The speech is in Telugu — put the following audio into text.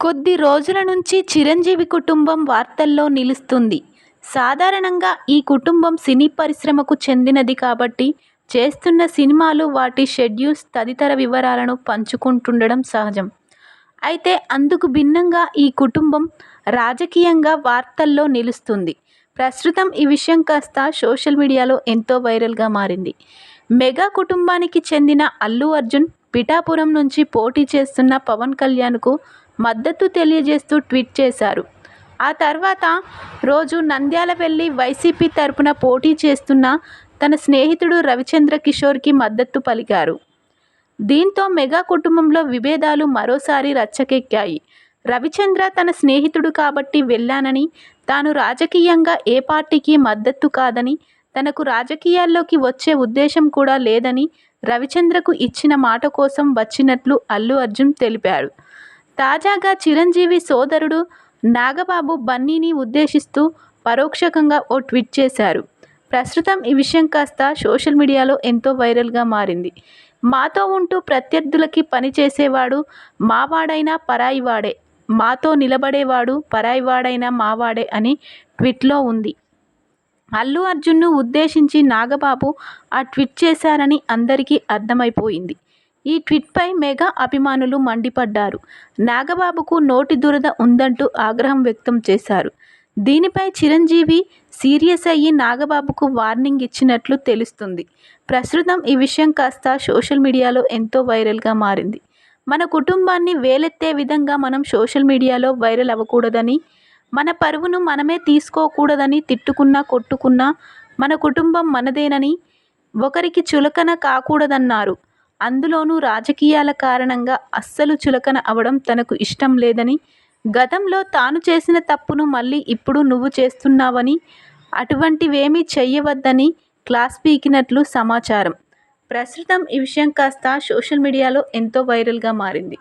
కొద్ది రోజుల నుంచి చిరంజీవి కుటుంబం వార్తల్లో నిలుస్తుంది. సాధారణంగా ఈ కుటుంబం సినీ పరిశ్రమకు చెందినది కాబట్టి చేస్తున్న సినిమాలు వాటి షెడ్యూల్స్ తదితర వివరాలను పంచుకుంటుండడం సహజం. అయితే అందుకు భిన్నంగా ఈ కుటుంబం రాజకీయంగా వార్తల్లో నిలుస్తుంది. ప్రస్తుతం ఈ విషయం కాస్త సోషల్ మీడియాలో ఎంతో వైరల్గా మారింది. మెగా కుటుంబానికి చెందిన అల్లు అర్జున్ పిఠాపురం నుంచి పోటీ చేస్తున్న పవన్ కళ్యాణ్కు మద్దతు తెలియజేస్తూ ట్వీట్ చేశారు. ఆ తర్వాత రోజు నంద్యాల వెళ్ళి వైసీపీ తరపున పోటీ చేస్తున్న తన స్నేహితుడు రవిచంద్ర కిషోర్కి మద్దతు పలికారు. దీంతో మెగా కుటుంబంలో విభేదాలు మరోసారి రచ్చకెక్కాయి. రవిచంద్ర తన స్నేహితుడు కాబట్టి వెళ్ళానని తాను రాజకీయంగా ఏ పార్టీకి మద్దతు కాదని తనకు రాజకీయాల్లోకి వచ్చే ఉద్దేశం కూడా లేదని రవిచంద్రకు ఇచ్చిన మాట కోసం వచ్చినట్లు అల్లు అర్జున్ తెలిపారు. తాజాగా చిరంజీవి సోదరుడు నాగబాబు బన్నీని ఉద్దేశిస్తూ పరోక్షకంగా ఓ ట్వీట్ చేశారు. ప్రస్తుతం ఈ విషయం కాస్త సోషల్ మీడియాలో ఎంతో వైరల్గా మారింది. మాతో ఉంటూ ప్రత్యర్థులకి పనిచేసేవాడు మావాడైనా పరాయివాడే మాతో నిలబడేవాడు పరాయివాడైనా మావాడే అని ట్వీట్లో ఉంది. అల్లు అర్జున్ను ఉద్దేశించి నాగబాబు ఆ ట్వీట్ చేశారని అందరికీ అర్థమైపోయింది. ఈ ట్వీట్పై మెగా అభిమానులు మండిపడ్డారు. నాగబాబుకు నోటి దురద ఉందంటూ ఆగ్రహం వ్యక్తం చేశారు. దీనిపై చిరంజీవి సీరియస్ అయ్యి నాగబాబుకు వార్నింగ్ ఇచ్చినట్లు తెలుస్తుంది. ప్రస్తుతం ఈ విషయం కాస్త సోషల్ మీడియాలో ఎంతో వైరల్గా మారింది. మన కుటుంబాన్ని వేలెత్తే విధంగా మనం సోషల్ మీడియాలో వైరల్ అవ్వకూడదని మన పరువును మనమే తీసుకోకూడదని తిట్టుకున్నా కొట్టుకున్నా మన కుటుంబం మనదేనని ఒకరికి చులకన కాకూడదన్నారు. అందులోనూ రాజకీయాల కారణంగా అస్సలు చులకన అవడం తనకు ఇష్టం లేదని గతంలో తాను చేసిన తప్పును మళ్ళీ ఇప్పుడు నువ్వు చేస్తున్నావని అటువంటివేమీ చెయ్యవద్దని క్లాస్ పీకినట్లు సమాచారం. ప్రస్తుతం ఈ విషయం కాస్త సోషల్ మీడియాలో ఎంతో వైరల్గా మారింది.